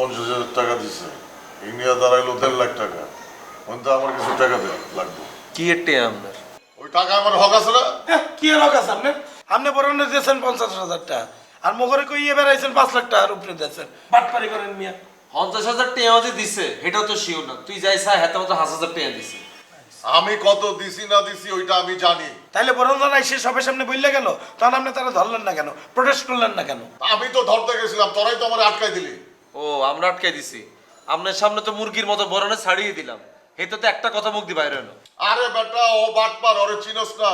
পঞ্চাশ হাজার টাকা দিছে। এই নিয়ে দাঁড়াইলো দেড় লাখ টাকা। তো আমার কিছু টাকা দেয় লাগবে। কি এটে আপনার? ওই টাকা আমার হক আছে না? হ্যাঁ, কি এর হক আছে আপনি আপনি বরং দিয়েছেন পঞ্চাশ হাজার টাকা। আর মোগরে কই ইয়ে বেড়াইছেন পাঁচ লাখ টাকার উপরে দিয়েছেন। বাটপারি করেন মিয়া। পঞ্চাশ হাজার টেয়া যে দিছে সেটাও তো শিওর না। তুই যাই চাই হাতে মতো হাজার হাজার টেয়া দিছে। আমি কত দিছি না দিছি ওইটা আমি জানি। তাইলে বরং জানাই সে সবার সামনে বললে গেল। তখন আপনি তারা ধরলেন না কেন? প্রোটেস্ট করলেন না কেন? আমি তো ধরতে গেছিলাম তোরাই তো আমার আটকাই দিলি। ও আমরা আটকে দিছি। আপনার সামনে তো মুরগির মতো বরণে ছাড়িয়ে দিলাম। হেতে তো একটা কথা মুখ দি বাইরে হলো। আরে বেটা ও বাটপার ওরে চিনস না।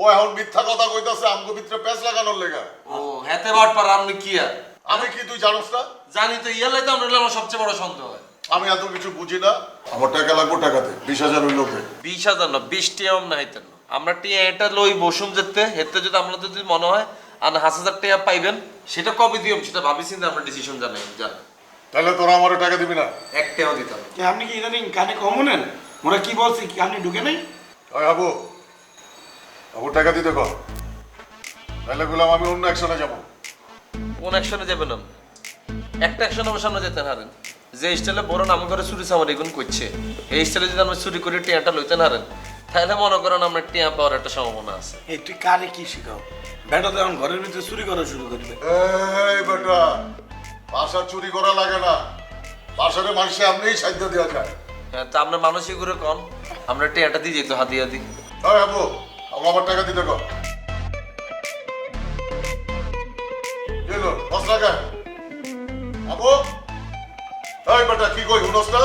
ও এখন মিথ্যা কথা কইতাছে আমগো ভিতরে প্যাঁচ লাগানোর লেগা। ও হেতে বাট পার আপনি কি আর? আমি কি তুই জানোস না? জানি তো ইয়ালাই তো আমরা আমার সবচেয়ে বড় সন্দেহ হয়। আমি এত কিছু বুঝি না। আমার টাকা লাগবো টাকাতে বিশ হাজার হইল। বিশ হাজার না বিশ টিয়াম না হইতেন আমরা টিয়া এটা লই বসুম যেতে হেতে যদি আমরা যদি মনে হয় আর হাজার টিয়া পাইবেন সেটা কবে দিও সেটা ভাবি চিন্তা আমরা ডিসিশন জানাই জান। তাহলে তোরা আমার টাকা দিবি না? এক টিয়াও দিতাম কি আপনি কি ইদানিং কানে কম নেন ওরা কি বলছি কি আপনি ঢুকে নাই? ওই আবু আবু টাকা দিতে কর। তাহলে বললাম আমি অন্য একশনে যাব। কোন অ্যাকশনে যাবেন? একটা অ্যাকশন আমার সামনে যেতে হারেন। যে স্টাইলে বড় নাম করে চুরি সামার এগুন করছে এই স্টাইলে যদি আমরা চুরি করে টিয়াটা লইতে হারেন তাহলে মনে করেন আমরা টিয়া পাওয়ার একটা সম্ভাবনা আছে। এই তুই কারে কি শিখাও? বেটা তো এখন ঘরের ভিতরে চুরি করা শুরু করবে। এই বেটা বাসা চুরি করা লাগে না। বাসারে মানুষে এমনিই সাহায্য দেওয়া যায়। হ্যাঁ তা আপনার মানসিক করে কন। আমরা টিয়াটা দিয়ে যেত হাতি। হাতি আবু আবু আমার টাকা দিতে কর। এলো দশ টাকা আবু এই বেটা কি কই হুনস না?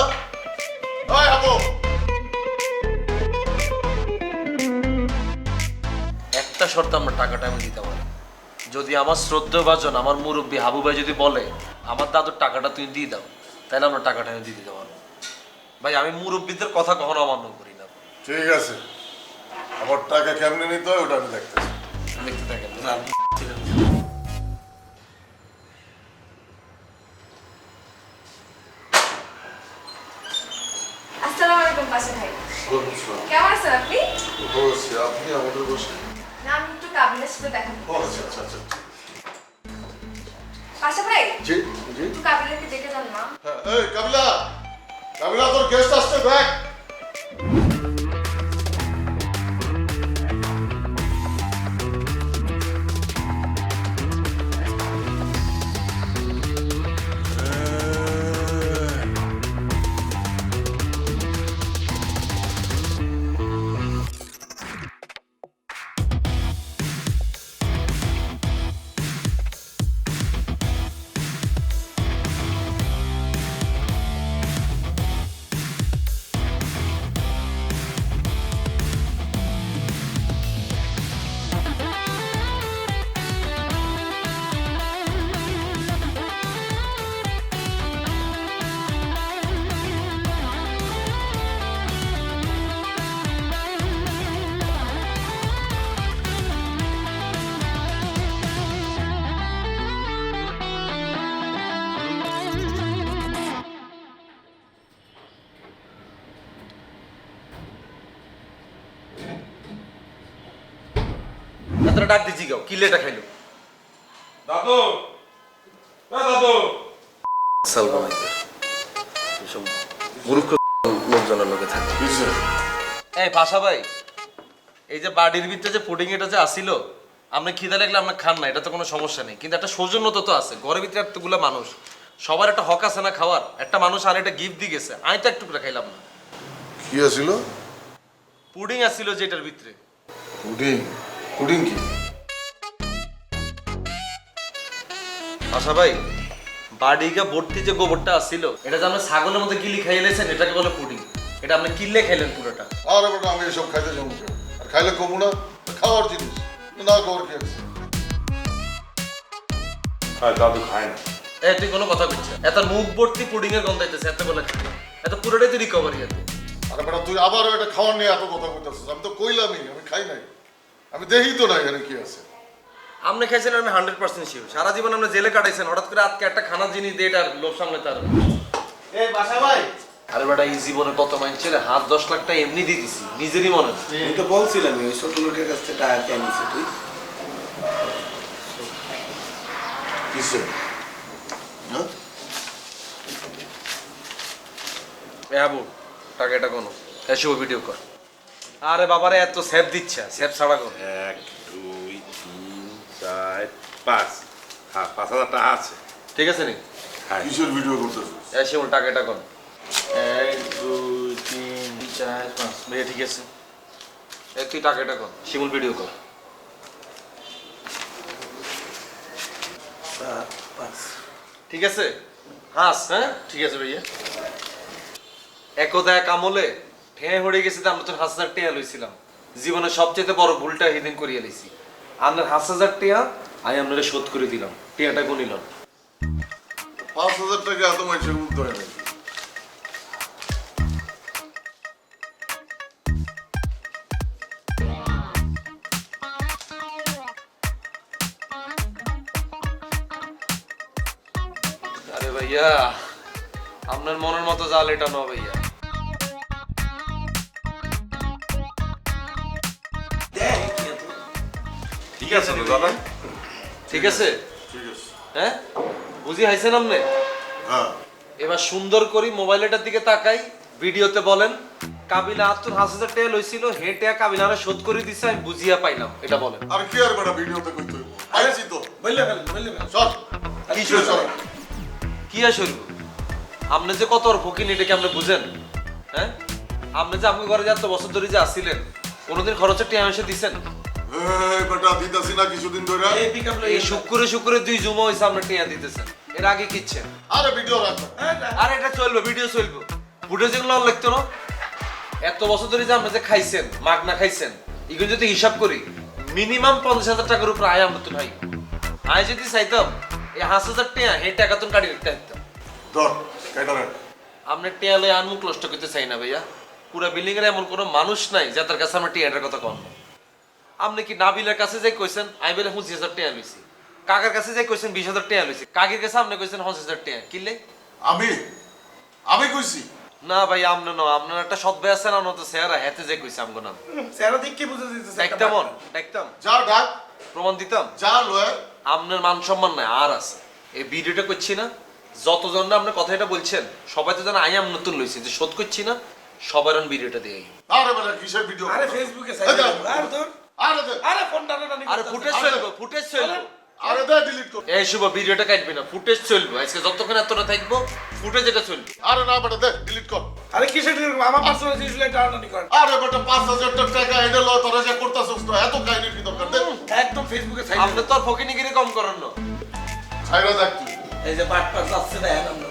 এই আবু একটা শর্ত আমরা টাকাটা আমি দিতে পারি যদি আমার শ্রদ্ধা ভাজন আমার মুরব্বী হাবু ভাই যদি বলে আমার দাদুর টাকাটা তুমি দিয়ে দাও। তাহলে আমরা টাকাটা আমি দিয়ে দিতে পারব ভাই আমি মুরব্বীদের কথা কখনো অমান্য করি না। ঠিক আছে। আমার টাকা কেমনে নিতে হয় ওটা আমি দেখতেছি। দেখতে থাকেন আসসালামু আলাইকুম পাশে ভাই। কেমন আছেন আপনি? বলছি আপনি আমাদের বসে না আমি একটু কাবিলের সাথে দেখা ও আচ্ছা আচ্ছা। পাশা ভাই? জি জি। একটু কাবিলাকে দেখে যান না হ্যাঁ এই কাবিলা কাবিলা তোর গেস্ট আসছে দেখ। এতটা ডাক দিচ্ছি গাও কিলেটা খাইলো? দাদু দাদু। সালমান এসব মূর্খ লোকজনের লোকে থাকে। এই পাশা ভাই এই যে বাড়ির ভিতরে যে পুডিং এটা যে আসিল আপনি খিদে লাগলে আপনার খান না এটা তো কোনো সমস্যা নেই। কিন্তু একটা সৌজন্যতা তো আছে ঘরের ভিতরে এতগুলো মানুষ সবার একটা হক আছে না খাওয়ার? একটা মানুষ আর একটা গিফট দিয়ে গেছে আমি তো একটু করে খাইলাম না। কি আছিল পুডিং আসিল যেটার ভিতরে। পুডিং পুডিং কি আশা ভাই বাড়িকে ভর্তি যে গোবরটা আসছিল এটা যে আপনি ছাগলের মধ্যে গিলি খাইলেছেন এটাকে বলে পুডিং? এটা আপনি কিনলে খাইলেন পুরোটা? আরে বেটা আমি এসব খাইতে যাব আর খাইলে কমু না খাওয়ার জিনিস। না খাওয়ার কি আছে? হ্যাঁ দাদু খায় না। এ তুই কোনো কথা বলছিস এত মুখ ভর্তি পুডিং এর গন্ধ আইতেছে এত বলে এত পুরোটাই তুই রিকভারি এত। আরে বেটা তুই আবার এটা খাওয়ার নিয়ে এত কথা বলতেছিস আমি তো কইলামই আমি খাই নাই। আমি দেখি তো না এখানে কি আছে। আপনি খাইছেন আমি হান্ড্রেড পার্সেন্ট শিওর। সারা জীবন আপনি জেলে কাটাইছেন হঠাৎ করে আজকে একটা খানা জিনিস দিয়ে এটার লোভ সামনে তার এই বাসা ভাই। আরে বেটা এই জীবনে কত মানুষের হাত দশ লাখ টাকা এমনি দিয়ে দিছি নিজেরই মনে। আমি তো বলছিলাম ওই ছোট লোকের কাছ থেকে টাকা কে নিছি তুই? কিসে? হ্যাঁ? এ আবু টাকাটা কোনো। এসব ভিডিও কর। আরে বাবারে এত সেভ দিচ্ছে সেভ ছাড়া কর এক দুই তিন চার পাঁচ। হ্যাঁ পাঁচ হাজার টাকা আছে। ঠিক আছে নি? হ্যাঁ। কিসের ভিডিও করতেছিস এসে ওর টাকাটা কর। এক দুই তিন চার পাঁচ। মেয়ে ঠিক আছে। এ তুই টাকাটা কর। শিমুল ভিডিও কর। পাঁচ। ঠিক আছে? হাস হ্যাঁ? ঠিক আছে ভাইয়া। একদা এক আমলে ঠেঁ হয়ে গেছে তো আমরা তো হাস হাজার টেয়া লইছিলাম। জীবনের সবচেয়ে বড় ভুলটা সেদিন করিয়ে লইছি। আপনার হাস হাজার টেয়া আমি আপনারা শোধ করে দিলাম। টেয়াটা গুনিল পাঁচ হাজার টাকা এত মানুষের উঠতে হয় নাকি আরে ভাইয়া আপনার মনের মতো জাল এটা ন ভাইয়া। ঠিক আছে তো দাদা? ঠিক আছে? হ্যাঁ? বুঝি হাইছেন আপনি? হ্যাঁ। এবার সুন্দর করি মোবাইলটার দিকে তাকাই ভিডিওতে বলেন কাবিলা আত্মর হাস হাজার টাকা লইছিল হে কাবিলারে শোধ করে দিছে আমি বুঝিয়া পাইলাম এটা বলেন। আর কি আর বেটা ভিডিওতে কইতে আইছি তো। বললে বললে চল। কি চল কি শুরু আপনি যে কত ফকিন এটা কি আপনি বুঝেন? হ্যাঁ? আপনি যে আপনি ঘরে যে এত বছর ধরে যে আসছিলেন কোনোদিন খরচের টিয়া এসে দিছেন? এই বেটা দিতাছি না কিছুদিন ধরে। এই পিক আপ এই শুক্রে শুক্রে দুই জুমা হয়েছে আপনি টিয়া দিতেছেন এর আগে কিচ্ছেন আরে ভিডিও রাখ। আর এটা চলবে ভিডিও চলবে। যেগুলো লিখতো না। এত বছর ধরে যে আমরা যে খাইছেন মাগ না খাইছেন এগুলো যদি হিসাব করি মিনিমাম পঞ্চাশ হাজার টাকার উপর আয় আমরা তো ভাই। আয় যদি চাইতাম এই হাঁস হাজার টিয়া হে টাকা তো কাটি রাখতে পারতাম ধর কেটে রাখ। আমরা টিয়া লয়ে আনমুখ নষ্ট করতে চাই না ভাইয়া। পুরা বিল্ডিং এর এমন কোনো মানুষ নাই যাদের কাছে আমরা টিয়াটার কথা কম। আপনি কি নাবিলের কাছে যে কইছেন আমি বলে পঁচিশ হাজার টিয়া লইছি। কাকার কাছে যে কইছেন বিশ হাজার টিয়া লইছি। কাকির কাছে আপনি কইছেন পঞ্চাশ হাজার টিয়া কিনলে আমি? আমি কইছি? না ভাই আপনি না আপনার একটা সদ্য আছে না তো সেরা হেতে যে কইছে আমগো নাম। স্যারা দিক কি বুঝে দিতেছে দেখতাম দেখতাম। যা ডাক প্রমাণ দিতাম? যা লয়। আপনার মান সম্মান নাই আর আছে। এই ভিডিওটা করছি না। যতজন না আপনার কথা এটা বলছেন সবাই তো জানে আই আম নতুন লইছি যে শোধ করছি না সবার ভিডিওটা দিয়ে আরে বেটা কিসের ভিডিও? আরে ফেসবুকে দেখ। আর তোর আরে দে আরে ফোন আরে ফুটেজ চলবে ফুটেজ চলবে। আরে। দে ডিলিট কর। এই শুভ ভিডিওটা কাটবি না ফুটেজ চলবে। আজকে যতক্ষণ এতটা থাকব ফুটেজ এটা চলবে। আরে না বেটা দে ডিলিট কর। আরে কিসের delete করব? আমার পার্সোনাল জিনিস লাইট টানা টানি করেন আরে বেটা পাঁচ হাজার টাকা এটা লয় তোরা যে করতেছিস তো এত কাহিনীর কি দরকার? দে একদম ফেসবুকে সাইড আপনি তো আর ফকিনিগিরি কম করেন না। ছাইরা দেখ তুই। এই যে পাট পাট যাচ্ছে দেখেন আপনারা